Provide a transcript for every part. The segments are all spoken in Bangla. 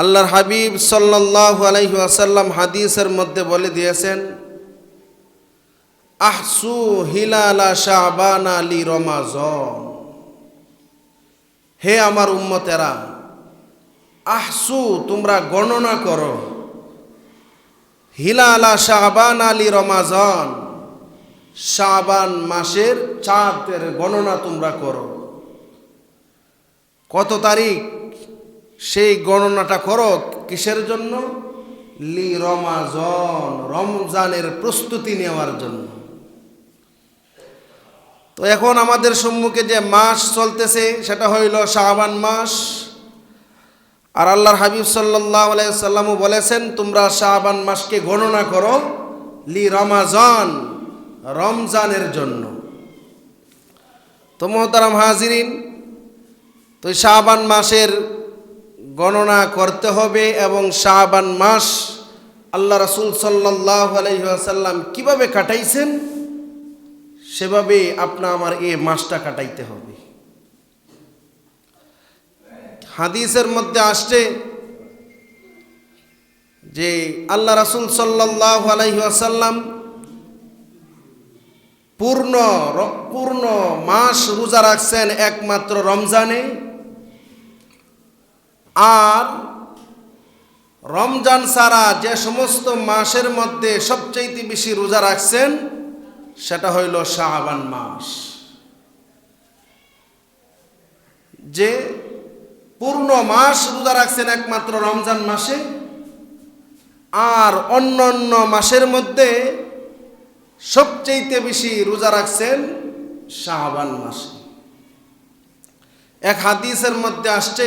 আল্লাহর হাবিব সাল্লাল্লাহু আলাইহি ওয়াসাল্লাম হাদিসের মধ্যে বলে দিয়েছেন, আহসু হিলালা শাহবান আলী রমাজন। হে আমার উম্মতেরা, আহসু তোমরা গণনা করো। হিলালা শাহবান আলী রমাজন, শাবান মাসের চাঁদের গণনা তোমরা করো। কত তারিখ? সেই গণনাটা করো, কিসের জন্য? লি রমাজন রমজানের প্রস্তুতি নেওয়ার জন্য। তো এখন আমাদের সম্মুখে যে মাস চলতেছে, সেটা হইল শাহবান মাস। আর আল্লাহর হাবিব সাল্লাহ বলেছেন, তোমরা শাহবান মাসকে গণনা করো লি রমাজান রমজানের জন্য। তো মোহতারাম হাজিরিন, তো শাহবান মাসের গণনা করতে হবে এবং শাহবান মাস আল্লাহ রসুল সাল্লাহ আলহিহাসাল্লাম কীভাবে কাটাইছেন? সেভাবে আপনা আমার এ মাসটা কাটাইতে হবে। হাদিসের মধ্যে আসছে যে আল্লাহ রাসুল সাল্লাহ আলহিহাসাল্লাম পূর্ণ পূর্ণ মাস রোজা রাখছেন একমাত্র রমজানে। আর রমজান ছাড়া যে সমস্ত মাসের মধ্যে সবচেয়ে বেশি রোজা রাখছেন, সেটা হইল শাহবান মাস। যে পূর্ণ মাস রোজা রাখছেন একমাত্র রমজান মাসে, আর অন্য অন্য মাসের মধ্যে সবচেয়ে বেশি রোজা রাখছেন শাহবান মাসে। এক হাদিসের মধ্যে আসছে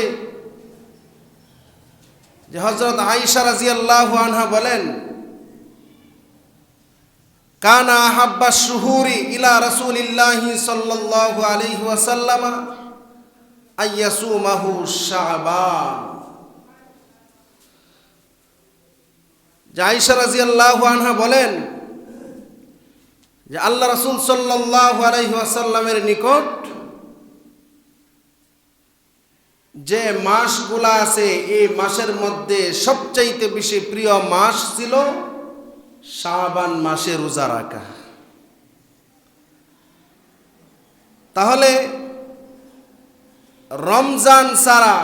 যে হজরত আইসা রাজি আনহা বলেন, কানা আহাব্বা শুহুরি ইলা রসুলিল্লাহি সাল্লাল্লাহু আলাইহি ওয়াসাল্লামা আইয়াসুমাহু শাবান। যে আইসা রাজি আল্লাহ আনহা বলেন যে আল্লাহ রসুল সাল্লাহ আলাইহি ওয়াসাল্লামের নিকট যে মাসগুলা আছে, এই মাসের মধ্যে সবচাইতে বেশি প্রিয় মাস ছিল শাবান মাসে রোজা রাখা। তাহলে রমজান সারা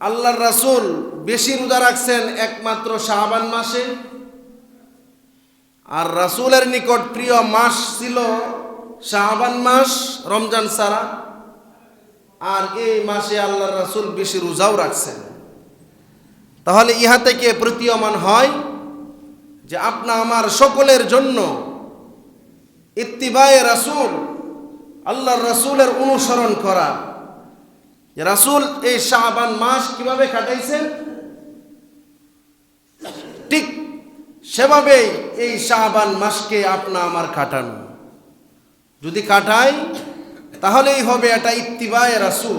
আল্লাহর রাসুল বেশি রোজা রাখছেন একমাত্র শাহবান মাসে। আর রাসুলের নিকট প্রিয় মাস ছিল শাহবান মাস রমজান ছাড়া। আর এই মাসে আল্লাহ রাসুল বেশি রোজাও রাখছেন। তাহলে ইহা থেকে প্রতীয়মান হয় যে আপনা আমার সকলের জন্য ইত্তিবায়ে রাসুল, আল্লাহর রাসুলের অনুসরণ করা। রাসুল এই শাহবান মাস কীভাবে কাটাইছেন? ঠিক সেভাবেই এই শাহবান মাসকে আপনা আমার কাটানো। যদি কাটাই তাহলেই হবে এটা ইত্তিবায় রাসুল।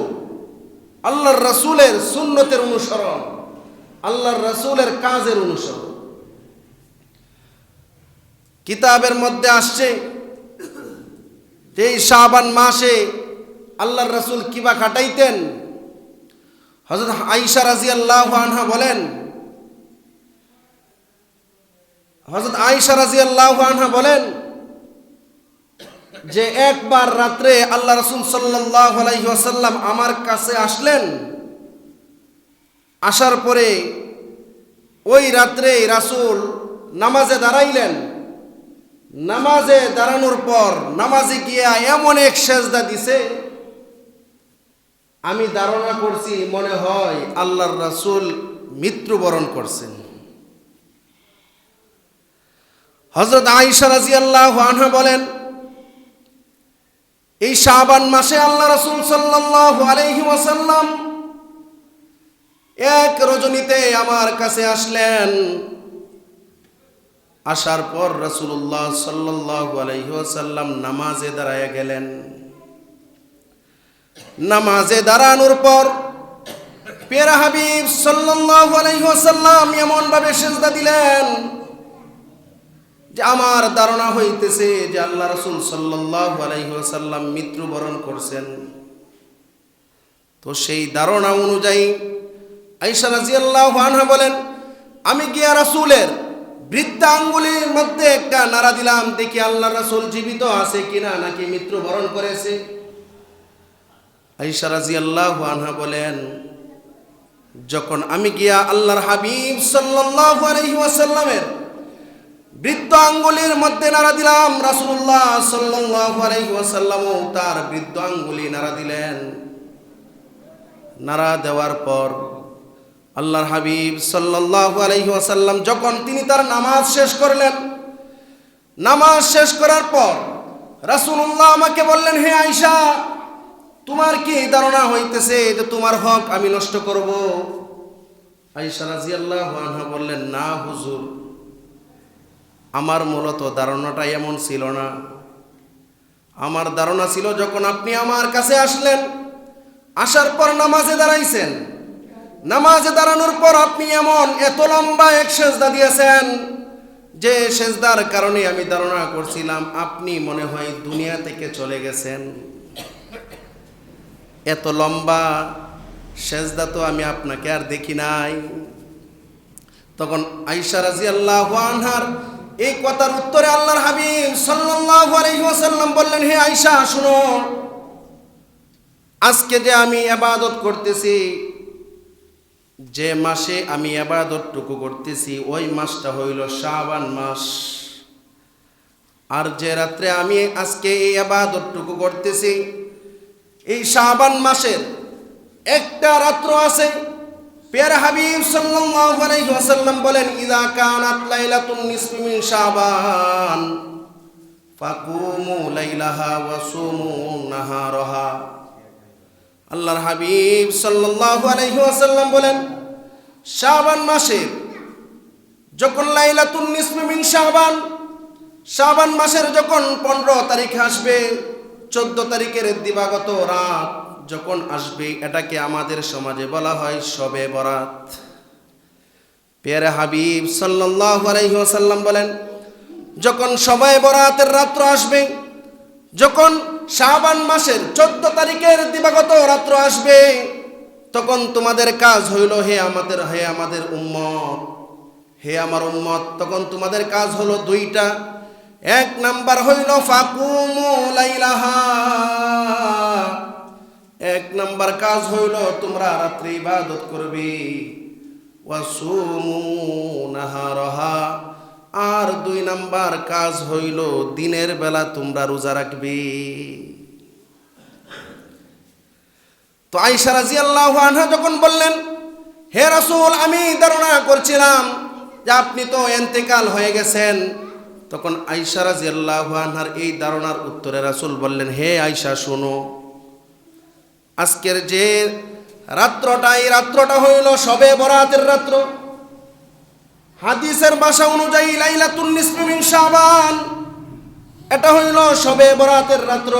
আল্লাহর রাসুলের সুন্নতের অনুসরণ, আল্লাহর রাসুলের কাজের অনুসরণ। কিতাবের মধ্যে আসছে এই শাহবান মাসে আল্লাহর রাসুল কিবা খাটাইতেন? হজরত আইসা রাজি আল্লাহ আনহা বলেন হজরত আইসা রাজি আল্লাহ আনহা বলেন যে একবার রাত্রে আল্লাহ রসুল সাল্লাহ আমার কাছে আসলেন, আসার পরে ওই রাত্রে রাসুল নামাজে দাঁড়াইলেন। নামাজে দাঁড়ানোর পর নামাজে গিয়া এমন এক সেজদা দিছে, আমি ধারণা করছি মনে হয় আল্লাহর রাসুল মৃত্যুবরণ করছেন। হজরত আইসা রাজি আল্লাহ আনহা বলেন এই শাহবান মাসে আল্লাহ রসুল ওয়াসাল্লাম এক রজনীতে আমার কাছে আসলেন। আসার পর রসুল্লাহ ওয়াসাল্লাম নামাজে দাঁড়ায় গেলেন। নামাজে দাঁড়ানোর পর পেরা হাবিব সাল্লাহ আলহি ওয়াসাল্লাম এমনভাবে সেজদা দিলেন যে আমার ধারণা হইতেছে যে আল্লাহ রসুল সাল্লাহ মৃত্যুবরণ করছেন। তো সেই ধারণা অনুযায়ী আইসা রাজিয়াল্লাহ আনহা বলেন, আমি গিয়া রাসূলের বৃদ্ধা আঙ্গুলির মধ্যে একটা নাড়া দিলাম, দেখি আল্লাহ রাসূল জীবিত আছে কিনা নাকি মৃত্যুবরণ করেছে? আইসা রাজিয়াল্লাহু আনহা বলেন, যখন আমি গিয়া আল্লাহর হাবিব সাল্লাল্লাহু আলাইহি ওয়াসাল্লামের বৃদ্ধ আঙ্গুলির মধ্যে নাড়া দিলাম। আলাইহি ওয়াসাল্লামও তার বৃদ্ধ আঙ্গুলি নাড়া দিলেন। নাড়া দেওয়ার পর আল্লাহর হাবিব ওয়াসাল্লাম যখন তিনি তার নামাজ শেষ করলেন, নামাজ শেষ করার পর রাসূলুল্লাহ আমাকে বললেন, হে আইসা তোমার কি ধারণা হইতেছে যে তোমার হক আমি নষ্ট করব? আইসা রাদিয়াল্লাহু আনহা বললেন, না হুজুর। আমার মূলত ধারণাটা এমন ছিল না। আমার ধারণা ছিল যখন আপনি আমার কাছে আসলেন, আসার পর নামাজে দাঁড়াইছেন। নামাজে দাঁড়ানোর পর আপনি এমন এত লম্বা এক সেজদা দিয়েছেন যে সেজদার কারণে আমি ধারণা করছিলাম আপনি মনে হয় দুনিয়া থেকে চলে গেছেন। এত লম্বা সেজদা তো আমি আপনাকে আর দেখি নাই। তখন আইসা রাজি আল্লাহ আনহার এই কথার উত্তরে আল্লাহর হাবিব সাল্লাল্লাহু আলাইহি ওয়াসাল্লাম বললেন, হে আয়েশা, শুনো। আজকে যে আমি ইবাদত করতেছি, যে মাসে আমি আবাদতটুকু করতেছি, ওই মাসটা হইল শাবান মাস। আর যে রাত্রে আমি আজকে এই আবাদতটুকু করতেছি, এই শাবান মাসের একটা রাত্র আছে পেয়ার হাবিব সাল্লাল্লাহু আলাইহি ওয়াসাল্লাম বলেন ইযা কানাত লাইলাতুন নিসফি মিন শাবান, ফাকুমু লাইলাহা ওয়া সুমু নাহারাহা। আল্লাহর হাবিব সাল্লাল্লাহু আলাইহি ওয়াসাল্লাম বলেন, শাবান মাসে যখন লাইলাতুন নিসফি মিন শাবান শাবান মাসের যখন পনেরো তারিখ আসবে, চোদ্দ তারিখের দিবাগত রাত যখন আসবে, এটাকে আমাদের সমাজে বলা হয় সবে বরাত। পেয়ারে হাবিব আলাইহি বলেন, যখন সবাই বরাতের রাত্র আসবে, যখন শাবান মাসের চোদ্দ তারিখের দিবাগত রাত্র আসবে, তখন তোমাদের কাজ হইল হে আমাদের হে আমাদের উম্মত। হে আমার উম্মত, তখন তোমাদের কাজ হলো দুইটা। এক নাম্বার হইল ফাকুমু লাইলাহা। এক নাম্বার কাজ হইল তোমরা রাত্রে ইবাদত করবে। আর দুই নাম্বার কাজ হইল দিনের বেলা তোমরা রোজা রাখবে। তো আইসা রাজি আল্লাহ আনহা যখন বললেন, হে রাসূল, আমি ধারণা করছিলাম যে আপনি তো এন্তেকাল হয়ে গেছেন। তখন আইসা রাজি আল্লাহ আনহার এই ধারণার উত্তরে রাসূল বললেন, হে আইসা শোনো আজকের যে রাত্রটা, এই রাত্রটা হইল সবে বরাতের রাত্র। হাদিসের ভাষা অনুযায়ী লাইলাতুন নিসফি মিন শাবান। এটা হইল সবে বরাতের রাত্র।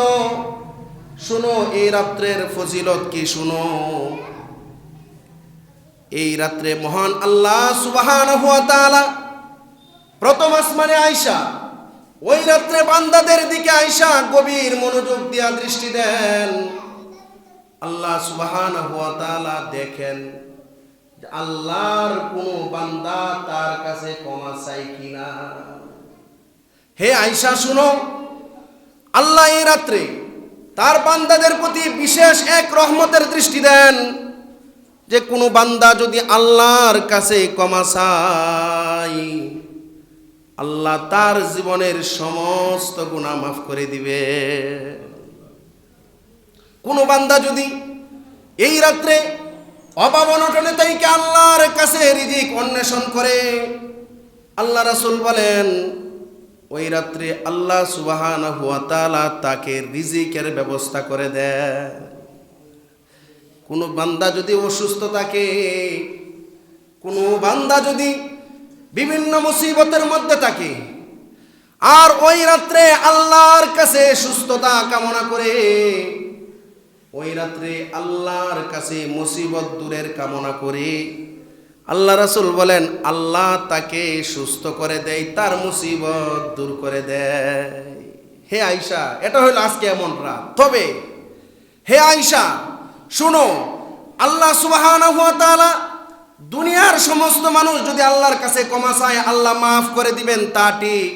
শুনো, এই রাত্রের ফজিলত কি শুনো? এই রাত্রে মহান আল্লাহ সুবাহান ওয়া তাআলা প্রথম আসমানে আয়সা ওই রাত্রে বান্দাদের দিকে আয়সা গভীর মনোযোগ দিয়া দৃষ্টি দেন। আল্লাহ সুবহানাহু ওয়া তাআলা দেখেন আল্লাহর কোনো বান্দা তার কাছে ক্ষমা চাই কিনা। হে আইসা শুনো। আল্লাহ এই রাত্রে তার বান্দাদের প্রতি বিশেষ এক রহমতের দৃষ্টি দেন যে কোনো বান্দা যদি আল্লাহর কাছে ক্ষমা চাই আল্লাহ তার জীবনের সমস্ত গুণা মাফ করে দিবে। কোনো বান্দা যদি এই রাত্রে অভাব অনটনে তাইকে আল্লাহর কাছে রিজিক অন্বেষণ করে, আল্লাহ রাসূল বলেন, ওই রাত্রে আল্লাহ সুবহানাহু ওয়া তাআলা তাকে রিজিকের ব্যবস্থা করে দেয় কোনো বান্দা যদি অসুস্থ থাকে, কোনো বান্দা যদি বিভিন্ন মুসিবতের মধ্যে থাকে, আর ওই রাত্রে আল্লাহর কাছে সুস্থতা কামনা করে ওই রাত্রে আল্লাহর কাছে মুসিবত দূরের কামনা করে। আল্লাহ রাসুল বলেন, আল্লাহ তাকে সুস্থ করে দেয়, তার মুসিবত দূর করে দেয়। হে আয়সা এটা হইল আজকে এমন রাত। তবে হে আয়সা শুনো, আল্লাহ তাআলা দুনিয়ার সমস্ত মানুষ যদি আল্লাহর কাছে ক্ষমা চায়, আল্লাহ মাফ করে দিবেন, তা ঠিক।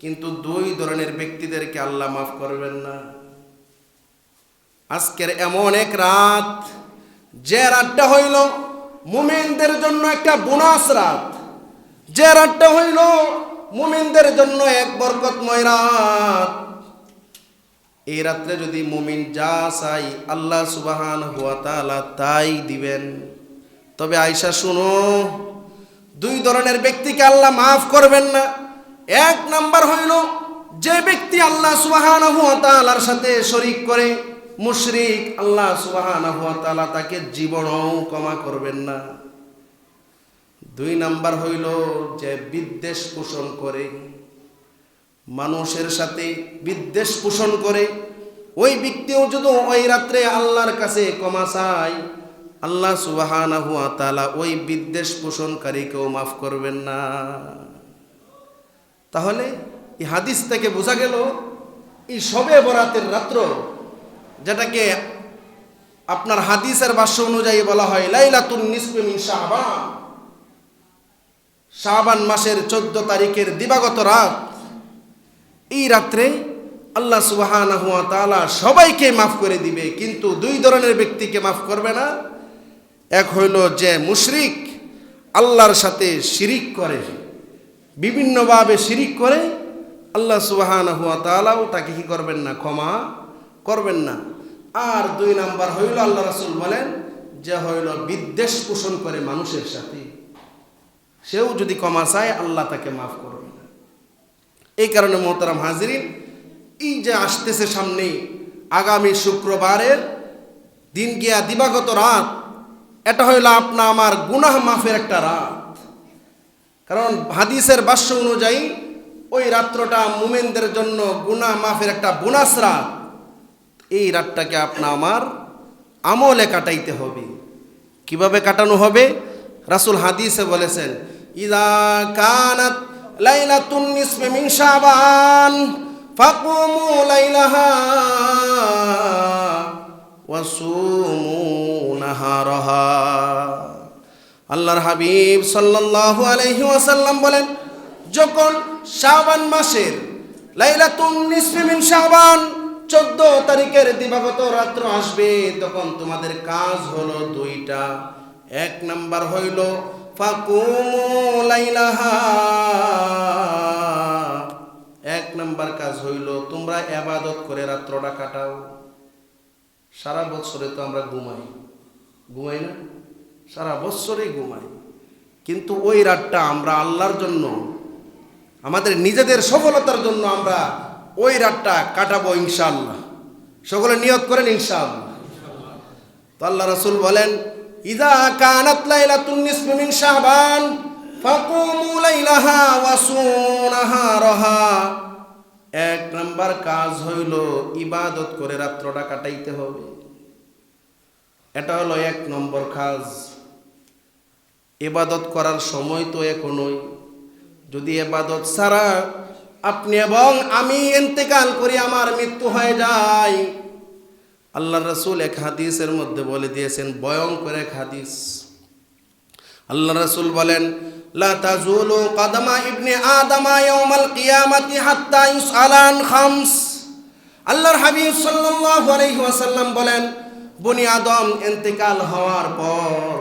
কিন্তু দুই ধরনের ব্যক্তিদেরকে আল্লাহ মাফ করবেন না। আজকের এমন এক রাত যে রাতটা হইল মুমিনদের জন্য একটা বোনাস রাত। যে রাতটা হইল মুমিনদের জন্য এক বরকতময় রাত। এই রাত্রে যদি মুমিন যা চাই আল্লাহ সুবাহান হুয়া তাআলা তাই দিবেন। তবে আয়সা শুনো, দুই ধরনের ব্যক্তিকে আল্লাহ মাফ করবেন না। এক নাম্বার হইল যে ব্যক্তি আল্লাহ সুবাহান হুয়া তাআলার সাথে শরিক করে মুশরিক, আল্লাহ সুবাহান হুয়া তাকে জীবনও ক্ষমা করবেন না। দুই নাম্বার হইল যে বিদ্বেষ পোষণ করে, মানুষের সাথে বিদ্বেষ পোষণ করে। ওই ব্যক্তিও যদি ওই রাত্রে আল্লাহর কাছে ক্ষমা চায়, আল্লাহ সুবাহানাহু তাআলা ওই বিদ্বেষ পোষণকারীকেও মাফ করবেন না। তাহলে এই হাদিস থেকে বোঝা গেল, এই সবে বরাতের রাত্র যেটাকে আপনার হাদিসের ভাষ্য অনুযায়ী বলা হয় লাইলাতুন নিসফে মিন শাহবান শাহবান মাসের চোদ্দ তারিখের দিবাগত রাত। এই রাত্রে আল্লাহ সুবাহানা হুয়া তাআলা সবাইকে মাফ করে দিবে, কিন্তু দুই ধরনের ব্যক্তিকে মাফ করবে না। এক হইল যে মুশরিক আল্লাহর সাথে শিরিক করে, বিভিন্নভাবে শিরিক করে, আল্লাহ সুবাহানা হুয়া তাআলাও তাকে কি করবেন না, ক্ষমা করবেন না। আর দুই নাম্বার হইল আল্লাহ রাসূল বলেন, যে হইল বিদ্বেষ পোষণ করে মানুষের সাথে। সেও যদি ক্ষমা চায়, আল্লাহ তাকে মাফ করবে না এই কারণে মোহতারাম হাজিরিন, এই যে আসতেছে সামনে আগামী শুক্রবারের দিন গিয়া দিবাগত রাত, এটা হইল আপনা আমার গুনাহ মাফের একটা রাত। কারণ হাদিসের বাস্য অনুযায়ী ওই রাত্রটা মুমেনদের জন্য গুনাহ মাফের একটা বোনাস রাত। এই রাতটাকে আপনা আমার আমলে কাটাইতে হবে। কীভাবে কাটানো হবে? রাসুল হাদিসে বলেছেন, ইদা কানাত লাইলাতুন নিসফে মিন শাবান, ফাকুমু লাইলাহা ওয়াসুমু নাহারাহা। আল্লাহর হাবিব সাল্লাল্লাহু আলাইহি ওয়াসাল্লাম বলেন, যখন শাবান মাসের লাইলাতুন নিসফে মিন শাবান চোদ্দ তারিখের দিবাগত রাত্র আসবে, তখন তোমাদের কাজ হলো দুইটা। এক নাম্বার হইল এক নাম্বার কাজ হইল, তোমরা এবাদত করে রাত্রটা কাটাও। সারা বছরে তো আমরা ঘুমাই। ঘুমাই না? সারা বছরেই ঘুমাই। কিন্তু ওই রাতটা আমরা আল্লাহর জন্য, আমাদের নিজেদের সফলতার জন্য আমরা ওই রাতটা কাটাবো ইনশাল্লাহ সকলে নিয়ত করেন ইনশাল্লাহ তো আল্লাহ রসুল বলেন, ইদা কানাত লাইলাতুন নিসফি মিন শাবান ফাকুমু লাইলাহা ওয়াসুনাহা রাহা এক নাম্বার কাজ হইল ইবাদত করে রাত্রটা কাটাইতে হবে। এটা হলো এক নম্বর কাজ। এবাদত করার সময় তো এখনই। যদি এবাদত ছাড়া আপনি এবং আমি এন্তেকাল করি আমার মৃত্যু হয়ে যায়। আল্লাহ রসুল এক হাদিসের মধ্যে বলে দিয়েছেন, ভয়ঙ্কর এক হাদিস। আল্লাহ রসুল বলেন, লা খামস। আল্লাহর হাবিব ওয়াসাল্লাম বলেন, বনি আদম হওয়ার পর,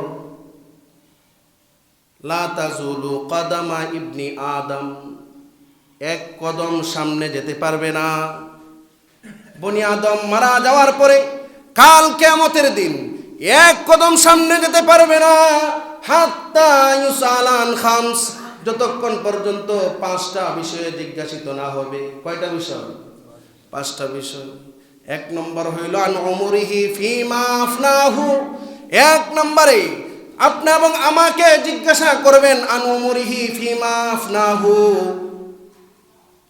লা কাদামা ইবনি আদম। এক কদম সামনে যেতে পারবে না। বনি আদম মারা যাওয়ার পরে, কাল কেমতের দিন এক কদম সামনে যেতে পারবে না। হাত্তা ইউসালান খামস, যতক্ষণ পর্যন্ত পাঁচটা বিষয়ে জিজ্ঞাসিত না হবে। কয়টা বিষয়? পাঁচটা বিষয়। এক নম্বর হইল, আন অমরিহি ফিমা আফনাহু। এক নম্বরে, আপনি এবং আমাকে জিজ্ঞাসা করবেন, আন অমরিহি ফিমা আফনাহু।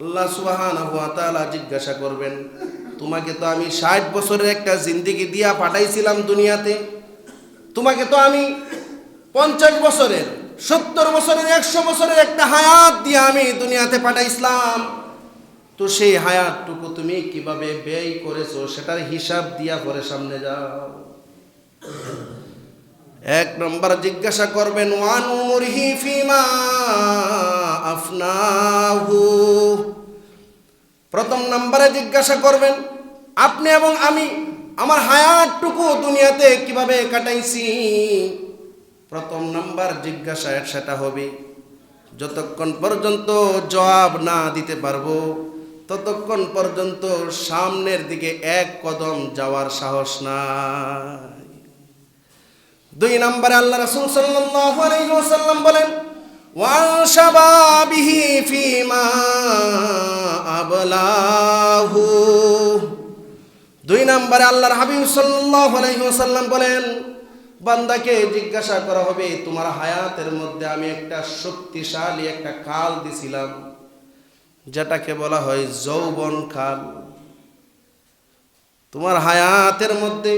আল্লাহ সুবহানাহু ওয়া জিজ্ঞাসা করবেন, তোমাকে তো আমি ষাট বছরের একটা জিন্দিগি দিয়া পাঠাইছিলাম দুনিয়াতে। তোমাকে তো আমি পঞ্চাশ বছরের, সত্তর বছরের, একশো বছরের একটা হায়াত দিয়ে আমি দুনিয়াতে পাঠাইছিলাম। তো সেই হায়াতটুকু তুমি কীভাবে ব্যয় করেছ সেটার হিসাব দিয়া পরে সামনে যাও। এক নম্বর জিজ্ঞাসা করবেন, ওয়ান উমরিহি ফিমা আফনাহু? প্রথম নম্বরে জিজ্ঞাসা করবেন, আপনি এবং আমি, আমার হায়াতটুকু দুনিয়াতে কীভাবে কাটাইছি? প্রথম নাম্বার জিজ্ঞাসা সেটা হবে, যতক্ষণ পর্যন্ত জবাব না দিতে পারব, ততক্ষণ পর্যন্ত সামনের দিকে এক কদম যাওয়ার সাহস নাই। দুই নম্বরে আল্লাহ রাসূল সাল্লাল্লাহু আলাইহি ওয়াসাল্লাম বলেন, ওয়ান শাবাবিহি ফিমা আবলাহু। দুই নম্বরে আল্লাহর হাবিব সাল্লাল্লাহু আলাইহি ওয়াসাল্লাম বলেন, বান্দাকে জিজ্ঞাসা করা হবে, তোমার হায়াতের মধ্যে আমি একটা শক্তিশালী একটা কাল দিছিলাম, যেটাকে বলা হয় যৌবন কাল তোমার হায়াতের মধ্যে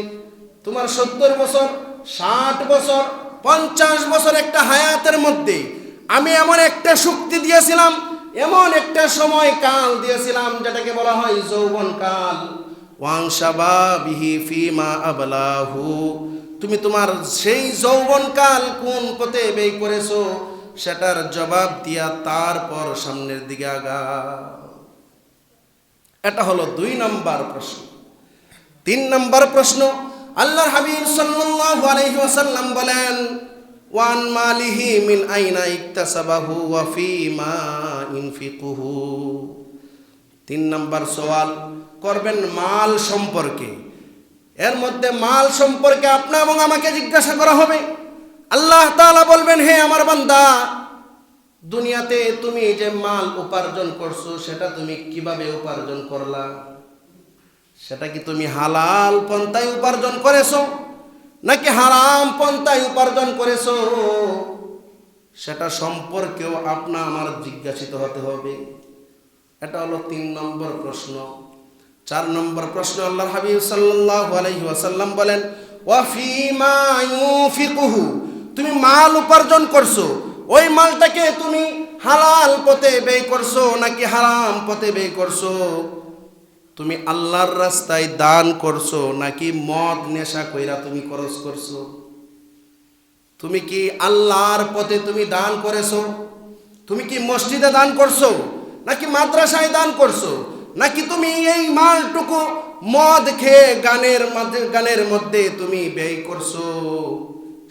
তোমার সত্তর বছর ষাট বছর, পঞ্চাশ বছর একটা হায়াতের মধ্যে আমি এমন একটা শক্তি দিয়েছিলাম, এমন একটা সময় কাল দিয়েছিলাম যেটাকে বলা হয় যৌবন কাল ওয়াংসাবা বিহি ফিমা আবলাহু। তুমি তোমার সেই যৌবন কাল কোন পথে ব্যয় করেছ, সেটার জবাব দিয়া তারপর সামনের দিকে আগা এটা হলো দুই নাম্বার প্রশ্ন। তিন নম্বর প্রশ্ন আল্লাহর হাবিব সাল্লাল্লাহু আলাইহি ওয়াসাল্লাম বলেন, ওয়ান মালিহি মিন আইনা ইকতাসাবাহু ওয়া ফিমা ইনফিকুহু। তিন নাম্বার সওয়াল, করবেন মাল সম্পর্কে। এর মধ্যে মাল সম্পর্কে আপনা এবং আমাকে জিজ্ঞাসা করা হবে। আল্লাহ তাআলা বলবেন, হে আমার বান্দা, দুনিয়াতে তুমি যে মাল উপার্জন করছ, সেটা তুমি কীভাবে উপার্জন করলা? সেটা কি তুমি হালাল পন্থায় উপার্জন করেছ? নাকি হারাম পন্থায় উপার্জন করেছ? সেটা সম্পর্কেও আপনা আমার জিজ্ঞাসিত হতে হবে। এটা হলো তিন নম্বর প্রশ্ন। চার নম্বর প্রশ্ন আল্লাহর হাবিব আলাইহি ওয়াসাল্লাম বলেন তুমি মাল উপার্জন করছ, ওই মালটাকে তুমি হালাল পথে ব্যয় করছ নাকি হারাম পথে ব্যয় করছ? তুমি আল্লাহর রাস্তায় দান করছ নাকি মদ নেশা কইরা তুমি খরচ করছ? তুমি কি আল্লাহর পথে তুমি দান করেছ? তুমি কি মসজিদে দান করছ? নাকি মাদ্রাসায় দান করছ? নাকি তুমি এই মালটুকু মদ খেয়ে গানের গানের মধ্যে তুমি ব্যয় করছ?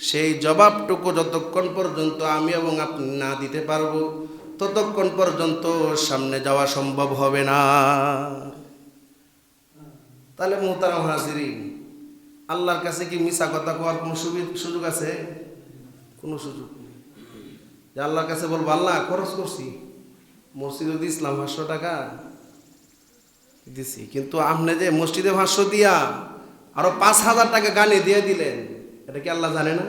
সেই জবাবটুকু যতক্ষণ পর্যন্ত আমি এবং আপনি না দিতে পারব, ততক্ষণ পর্যন্ত সামনে যাওয়া সম্ভব হবে না। তাহলে মোহতারাম হাজিরিন, আল্লাহর কাছে কি মিশা কথা কোয়ার কোনো সুযোগ আছে? কোনো সুযোগ নেই। যে আল্লাহর কাছে বলব, আল্লাহ, খরচ করছি। মসজিদে দিয়েছিলাম পাঁচশো টাকা দিছি, কিন্তু আপনি যে মসজিদে ভাষ্য দিয়া আরও পাঁচ হাজার টাকা গানে দিয়ে দিলেন, এটা কি আল্লাহ জানে না?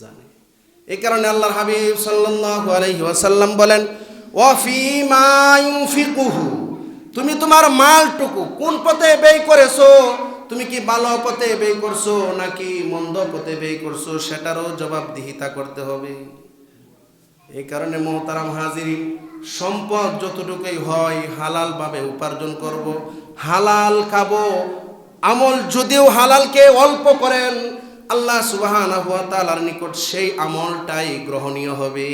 জানে। এই কারণে আল্লাহর হাবিব ওয়াসাল্লাম বলেন ওয়াফি মা ইউফিকুহু তুমি তোমার মালটুকু কোন পথে ব্যয় করেছ? তুমি কি ভালো পথে ব্যয় করছ নাকি মন্দ পথে ব্যয় করছ? সেটারও জবাবদিহিতা করতে হবে। এই কারণে মোহতারাম হাজিরি, সম্পদ যতটুকুই হয় হালাল ভাবে উপার্জন করব। হালাল খাব। আমল যদিও হালালকে অল্প করেন, আল্লাহ সুবহানাহু ওয়া নিকট সেই আমলটাই গ্রহণীয় হবে।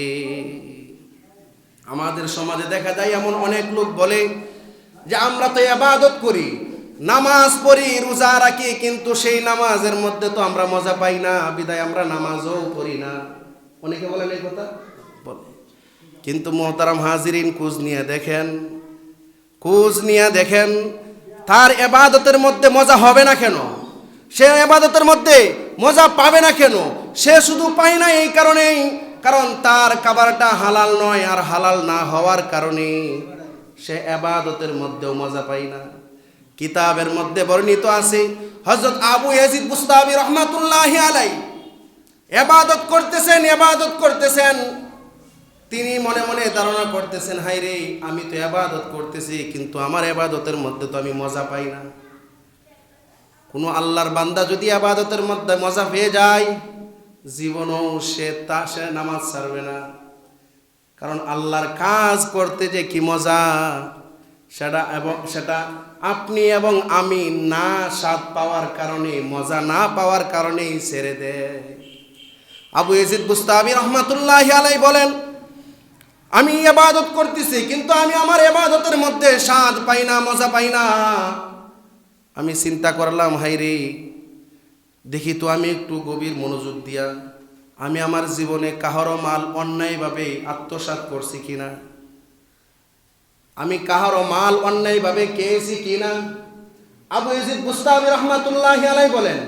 আমাদের সমাজে দেখা যায় এমন অনেক লোক বলে যে আমরা তো এবাদত করি। নামাজ পড়ি, রোজা রাখি, কিন্তু সেই নামাজের মধ্যে তো আমরা মজা পাই না, বিদায় আমরা নামাজও পড়ি না। অনেকে বলেন এই কথা? বলে। কিন্তু মোহতারাম হাজিরিন কুজ নিয়ে দেখেন কুজ নিয়ে দেখেন, তার এবাদতের মধ্যে মজা হবে না কেন? সে এবাদতের মধ্যে মজা পাবে না কেন? সে শুধু পায় না এই কারণেই, কারণ তার খাবারটা হালাল নয় আর হালাল না হওয়ার কারণে সে এবাদতের মধ্যেও মজা পাই না। কিতাবের মধ্যে বর্ণিত আছে হজরত আবু ইয়াজিদ বুস্তাবি রহমাতুল্লাহ আলাই এবাদত করতেছেন এবাদত করতেছেন। তিনি মনে মনে ধারণা করতেছেন হাই রে আমি তো এবাদত করতেছি, কিন্তু আমার এবাদতের মধ্যে তো আমি মজা পাই না। কোনো আল্লাহর বান্দা যদি আবাদতের মধ্যে মজা পেয়ে যায়, জীবনও সে তা, সে নামাজ ছাড়বে না। কারণ আল্লাহর কাজ করতে যে কি মজা? সেটা এবং সেটা আপনি এবং আমি না স্বাদ পাওয়ার কারণে, মজা না পাওয়ার কারণেই ছেড়ে দেয়। আবু ইজিদ বুস্তাবি রহমাতুল্লাহ আলাই বলেন, আমি এবাদত করতেছি, কিন্তু আমি আমার এবাদতের মধ্যে স্বাদ পাই না, মজা পাই না। আমি চিন্তা করলাম হাই রে দেখি তো আমি একটু গভীর মনোযোগ দিয়া আমি আমার জীবনে কাহারও মাল অন্যায়ভাবে আত্মসাৎ করছি কিনা? আমি কাহারও মাল অন্যায়ভাবে খেয়েছি কিনা? আবু ইজিদ বুস্তাবি রহমাতুল্লাহ আলাই বলেন,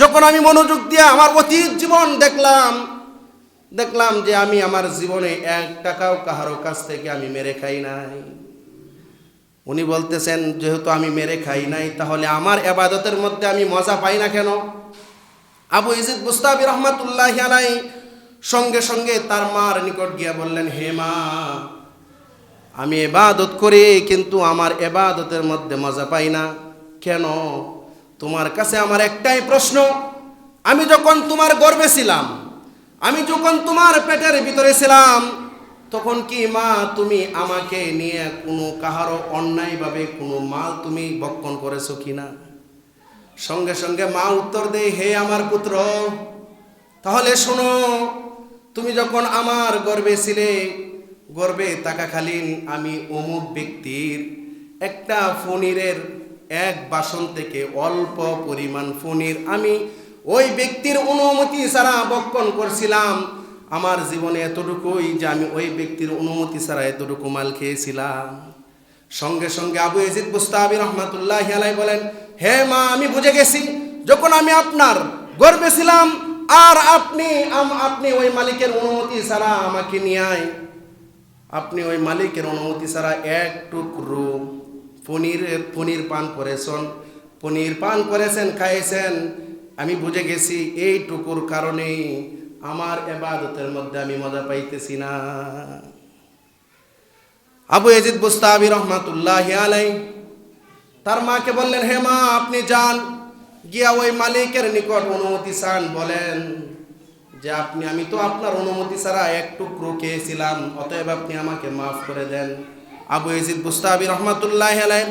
যখন আমি মনোযোগ দিয়ে আমার অতীত জীবন দেখলাম দেখলাম যে আমি আমার জীবনে এক টাকাও কাহারও কাছ থেকে আমি মেরে খাই নাই। উনি বলতেছেন, যেহেতু আমি মেরে খাই নাই, তাহলে আমার এবাদতের মধ্যে আমি মজা পাই না কেন? আবু ইজিদ মুস্তাবি রহমাতুল্লাহ আলাই সঙ্গে সঙ্গে তার মার নিকট গিয়া বললেন, হে মা, আমি এবাদত করি, কিন্তু আমার এবাদতের মধ্যে মজা পাই না। কেন? তোমার কাছে আমার একটাই প্রশ্ন। আমি যখন তোমার গর্বে ছিলাম, আমি যখন তোমার পেটের ভিতরে ছিলাম, তখন কি মা, তুমি আমাকে নিয়ে কোনো কাহারও অন্যায়ভাবে কোনো মাল তুমি বক্ষণ করেছ কিনা? সঙ্গে সঙ্গে মা উত্তর দেয়, হে আমার পুত্র, তাহলে শোনো, তুমি যখন আমার গর্বে ছিলে, গর্বে থাকাকালীন আমি অমুক ব্যক্তির একটা ফনিরের এক বাসন থেকে অল্প পরিমাণ ফনির আমি ওই ব্যক্তির অনুমতি ছাড়া বক্ষণ করছিলাম। আমার জীবনে এতটুকুই যে আমি ওই ব্যক্তির অনুমতি ছাড়া এতটুকু মাল খেয়েছিলাম। সঙ্গে সঙ্গে আবু এজিদ বুস্তাবি রহমাতুল্লাহ বলেন হে মা, আমি বুঝে গেছি। যখন আমি আপনার গর্বে ছিলাম, আর আপনি আপনি ওই মালিকের অনুমতি ছাড়া আমাকে নিয়ে আয়। আপনি ওই মালিকের অনুমতি ছাড়া এক টুকরো পনিরের পনির পান করেছেন। পনির পান করেছেন খাইয়েছেন আমি বুঝে গেছি এইটুকুর কারণেই আমার এবাদতের মধ্যে আমি মজা পাইতেছি না। আবু এজিদ বুস্তাবি রহমাতুল্লাহ আলাই তার মাকে বললেন, হে মা, আপনি যান। গিয়া ওই মালিকের নিকট অনুমতি চান। বলেন যে, আপনি, আমি তো আপনার অনুমতি ছাড়া এক টুকরো খেয়েছিলাম, অতএব আপনি আমাকে মাফ করে দেন। আবু এজিদ বুস্তাবি রহমাতুল্লাহ আলাই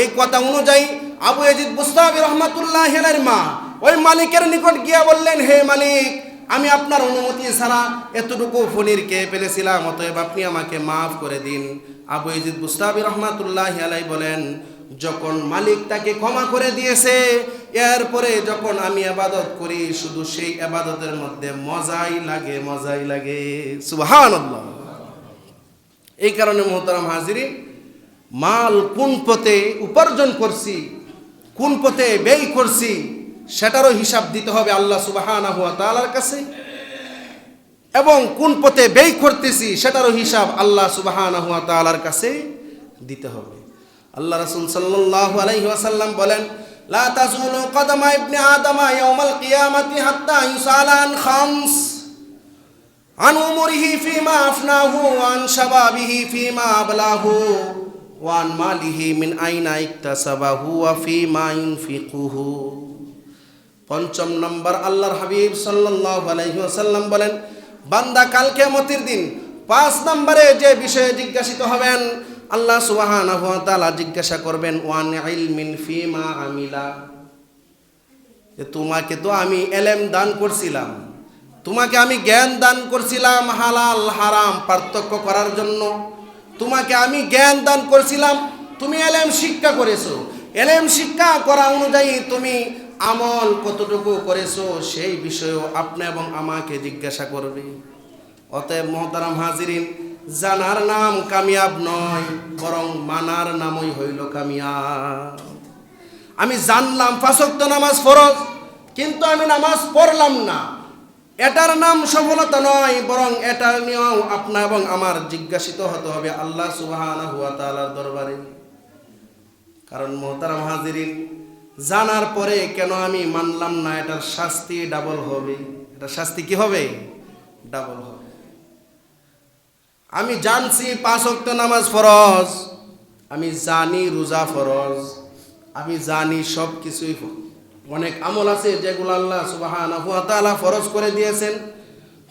এই কথা অনুযায়ী আবু এজিদ বুস্তাবি রহমাতুল্লাহ আলাইর মা ওই মালিকের নিকট গিয়া বললেন, হে মালিক, আমি আপনার অনুমতি ছাড়া এতটুকু ফনির খেয়ে ফেলেছিলাম, অতএব আপনি আমাকে মাফ করে দিন। আবু ইজিদ বুস্তাবি রহমাতুল্লাহ আলাই বলেন যখন মালিক তাকে ক্ষমা করে দিয়েছে, এরপরে যখন আমি আবাদত করি, শুধু সেই আবাদতের মধ্যে মজাই লাগে মজাই লাগে। সুবহানাল্লাহ। এই কারণে মোহতারাম হাজিরি মাল কোন পথে উপার্জন করছি, কোন পথে ব্যয় করছি, সেটারও হিসাব দিতে হবে আল্লাহ সুবাহানা হুয়া তালার কাছে। এবং কোন পথে ব্যয় করতেছি, সেটারও হিসাব আল্লাহ সুবাহানা হুয়া তালার কাছে দিতে হবে। আল্লাহ রাসুল সাল্লাহ আলহি ওয়াসাল্লাম বলেন, লা তাজুলু কদমা ইবনে আদমা ইয়াউমাল কিয়ামাতি হাত্তা ইউসালা আন খামস। আন উমরিহি ফিমা আফনাহু আন শাবাবিহি ফিমা আবলাহু ওয়ান মালিহি মিন আইনা ইকতাসাবাহু ওয়া ফিমা ইউনফিকুহু পঞ্চম নম্বর আল্লাহর হাবিব সাল্লাল্লাহু আলাইহি ওয়াসাল্লাম বলেন, বান্দা কাল কিয়ামতের দিন পাঁচ নম্বরে যে বিষয়ে জিজ্ঞাসিত হবেন আল্লাহ সুবহানাহু ওয়া জিজ্ঞাসা করবেন, ওয়ান ইলমিন ফিমা আমিলা? যে তোমাকে তো আমি এলেম দান করছিলাম, তোমাকে আমি জ্ঞান দান করছিলাম হালাল, হারাম, পার্থক্য করার জন্য। তোমাকে আমি জ্ঞান দান করছিলাম, তুমি এলেম শিক্ষা করেছ। এলেম শিক্ষা করা অনুযায়ী তুমি আমল কতটুকু করেছ, সেই বিষয়েও আপনি এবং আমাকে জিজ্ঞাসা করবে। অতএব মহতারাম হাজিরিন জানার নাম কামিয়াব নয়, বরং মানার নামই হইল কামিয়াব। আমি জানলাম ফাঁসক্ত নামাজ ফরজ, কিন্তু আমি নামাজ পড়লাম না। এটার নাম সফলতা নয়, বরং এটা নিয়েও আপনা এবং আমার জিজ্ঞাসিত হতে হবে আল্লাহ সুবাহানা দরবারে। কারণ মোহতারাম হাজিরিন, জানার পরে কেন আমি মানলাম না, এটার শাস্তি ডাবল হবে। এটা শাস্তি কি হবে? ডাবল হবে। আমি জানছি পাঁচ নামাজ ফরজ। আমি জানি রোজা ফরজ। আমি জানি সব কিছুই অনেক আমল আছে যেগুলো আল্লাহ সুবহানাহু ওয়া ফরজ করে দিয়েছেন।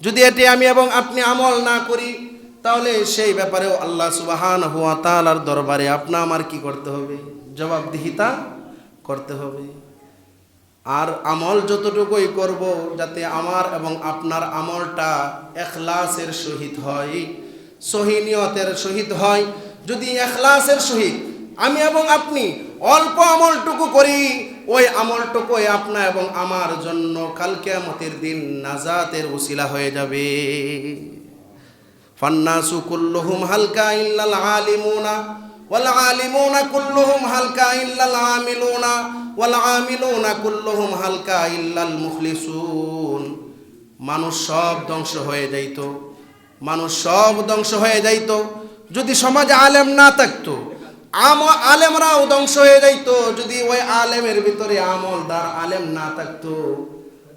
যদি এটি আমি এবং আপনি আমল না করি, তাহলে সেই ব্যাপারেও আল্লাহ সুবহানাহু ওয়া তাআলার দরবারে আপনা আমার কি করতে হবে? জবাবদিহিতা করতে হবে। আর আমল যতটুকুই করব, যাতে আমার এবং আপনার আমলটা এখলাসের সহিত হয়। সহিনিয়তের সহিত হয়। যদি এখলাসের সহিত আমি এবং আপনি অল্প আমলটুকু করি, ওই আমলটুকুই আপনা এবং আমার জন্য কালকে আমতের দিন নাজাতের উসিলা হয়ে যাবে। ফান্নাসু কুল্লুহুম হালকা ইল্লাল আলিমুনা, ওয়াল আলিমুনা কুল্লুহুম হালকা ইল্লাল আমিলুনা, ওয়াল আমিলুনা কুল্লুহুম হালকা ইল্লাল মুখলিসুন। মানুষ সব ধ্বংস হয়ে যাইত। মানুষ সব ধ্বংস হয়ে যাইত। যদি সমাজে আলেম না থাকতো, আম আলেমরাও ধ্বংস হয়ে যাইত। যদি ওই আলেমের ভিতরে আমলদার আলেম না থাকতো,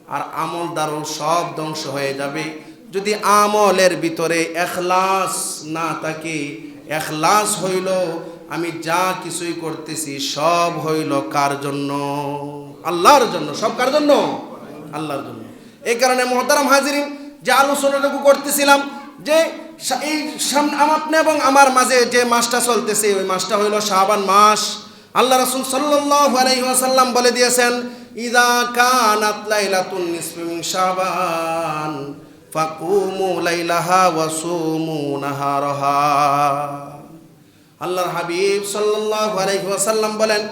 আর আমলদারও সব ধ্বংস হয়ে যাবে। যদি আমলের ভিতরে এখলাস না থাকে, এখলাস হইল, আমি যা কিছুই করতেছি সব হইল কার জন্য? আল্লাহর জন্য। সব কার জন্য? আল্লাহর জন্য। এই কারণে মহতারাম হাজিরিন, যে আলোচনাটুকু করতেছিলাম যে এই সামনে এবং আমার মাঝে যে মাসটা চলতেছে, ওই মাসটা হইল শাবান মাস। আল্লাহ রাসূল সাল্লাল্লাহু আলাইহি বলে দিয়েছেন, ইদা কানাত লাইলাতুন নিসফি মিন শাবান, ফাকুমু লাইলাহা ওয়া সুমু নাহারাহা। আল্লাহর হাবিব সাল্লাল্লাহু আলাইহি ওয়াসাল্লাম বলেন,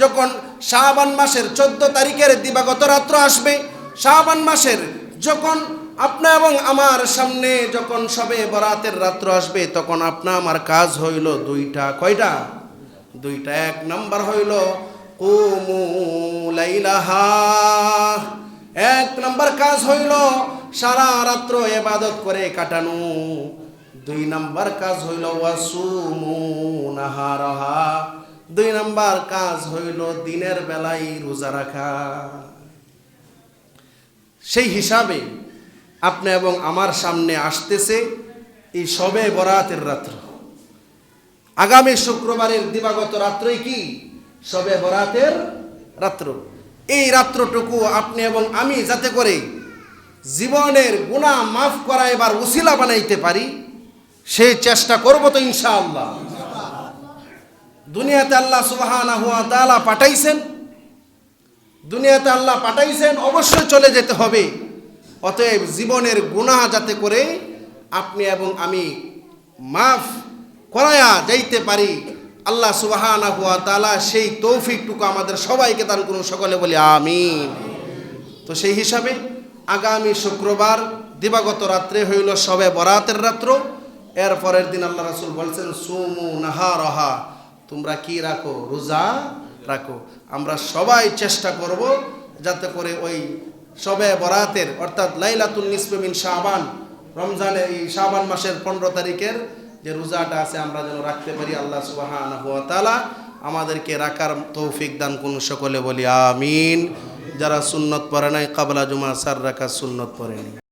যখন শাবান মাসের 14 তারিখের দিবাগত রাত্র আসবে, শাবান মাসের যখন আপনা এবং আমার সামনে যখন সবে বরাতের রাত্র আসবে, তখন আপনা আমার কাজ হইল দুইটা, কয়টা? দুইটা, এক নাম্বার হইল লাইলাহা। এক নাম্বার কাজ হইল সারা রাত্র এবাদত করে কাটানো। দুই নাম্বার কাজ হইল নাহারহা। দুই নাম্বার কাজ হইল দিনের বেলায় রোজা রাখা। সেই হিসাবে আপনি এবং আমার সামনে আসতেছে এই সবে বরাতের রাত্র। আগামী শুক্রবারের দিবাগত রাত্রই কি? সবে বরাতের রাত্র। এই রাত্রটুকু আপনি এবং আমি যাতে করে জীবনের গুণা মাফ করা এবার উসিলা বানাইতে পারি সেই চেষ্টা করব তো ইনশাআল্লাহ। দুনিয়াতে আল্লাহ সুবহানাহু ওয়া তাআলা পাঠাইছেন। দুনিয়াতে আল্লাহ পাঠাইছেন, অবশ্যই চলে যেতে হবে। অতএব জীবনের গুনাহ যাতে করে আপনি এবং আমি মাফ করায়া যাইতে পারি, আল্লাহ সুবহানাহু ওয়া তাআলা সেই তৌফিকটুকু আমাদের সবাইকে দান করুন সকলে বলি আমিন। তো সেই হিসাবে আগামী শুক্রবার দিবাগত রাত্রে হইল সবে বরাতের রাত্র। এর পরের দিন আল্লাহ রাসূল বলছেন, সুমু নাহা রহা তোমরা কি রাখো? রোজা রাখো। আমরা সবাই চেষ্টা করব যাতে করে ওই সবে বরাতের, অর্থাৎ লাইলাতুল নিসফে মিন শাবান রমজানের এই শাবান মাসের পনেরো তারিখের যে রোজাটা আছে আমরা যেন রাখতে পারি আল্লাহ সুবাহান তালা আমাদেরকে রাখার তৌফিক দান কোন সকলে বলি আমিন। যারা সুন্নত পরে নাই কাবলা জুমা সার রাখা সুন্নত পড়েনি